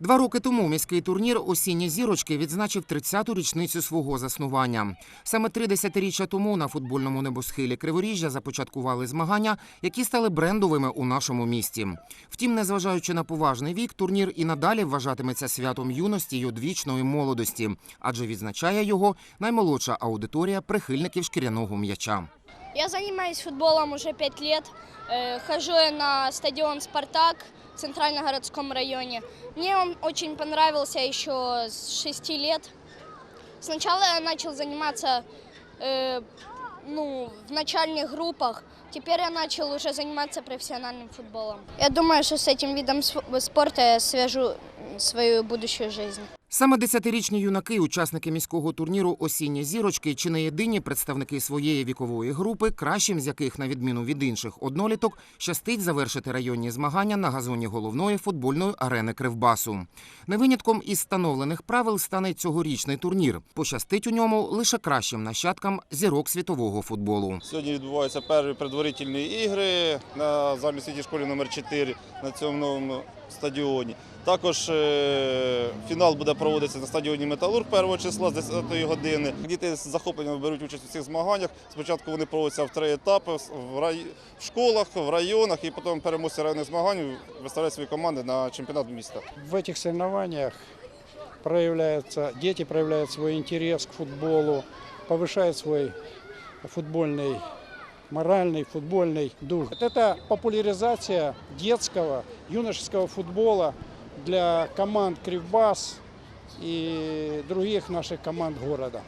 Два роки тому міський турнір Осінні зірочки відзначив 30-ту річницю свого заснування. Саме три десятиріччя тому на футбольному небосхилі Криворіжжя започаткували змагання, які стали брендовими у нашому місті. Втім, незважаючи на поважний вік, турнір і надалі вважатиметься святом юності й одвічної молодості, адже відзначає його наймолодша аудиторія прихильників шкіряного м'яча. Я занимаюсь футболом уже пять лет. Э, Хожу на стадион «Спартак» в Центральногородском районе. Мне он очень понравился еще с 6 лет. Сначала я начал заниматься э, ну, в начальных группах. Теперь я начал уже заниматься профессиональным футболом. Я думаю, что с этим видом св- спорта я свяжу свою будущую жизнь. Саме десятирічні юнаки, учасники міського турніру Осінні зірочки, чи не єдині представники своєї вікової групи, кращим з яких, на відміну від інших одноліток, щастить завершити районні змагання на газоні головної футбольної арени Кривбасу. Не винятком із встановлених правил стане цьогорічний турнір. Пощастить у ньому лише кращим нащадкам зірок світового футболу. Сьогодні відбуваються перші предварительні ігри на загальноосвітній школі номер 4 на цьому новому стадіоні. Також е, фінал буде проводитися на стадіоні Металург 1 числа з 10 години. Діти з захопленням беруть участь у цих змаганнях. Спочатку вони проводяться в три етапи в, рай... в школах, в районах, і потім переможці районних змагань виставляють свої команди на чемпіонат міста. В этих соревнованиях проявляется, дети проявляют свой интерес к футболу, повышают свой футбольный, моральный, футбольный дух. Вот Это популяризация детского, юношеского футбола для команд Кривбас и других наших команд города.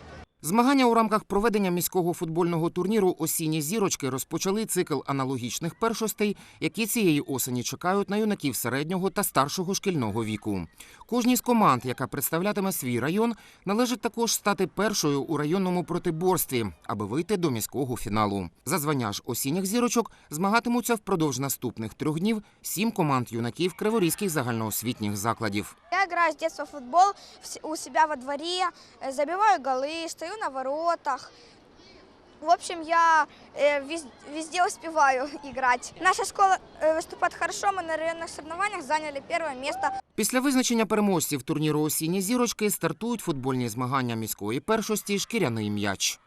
Змагання у рамках проведення міського футбольного турніру Осінні зірочки розпочали цикл аналогічних першостей, які цієї осені чекають на юнаків середнього та старшого шкільного віку. Кожній з команд, яка представлятиме свій район, належить також стати першою у районному протиборстві, аби вийти до міського фіналу. За звання ж осінніх зірочок змагатимуться впродовж наступних трьох днів сім команд юнаків криворізьких загальноосвітніх закладів. Я играю с детства в футбол у себя во дворе, э, забиваю голы, стою на воротах. В общем, я э, вез- везде успеваю играть. Наша школа э, выступает хорошо, мы на районных соревнованиях заняли первое место. Після визначення переможців турніру Осінні зірочки стартують футбольні змагання міської першості Шкіряний м'яч.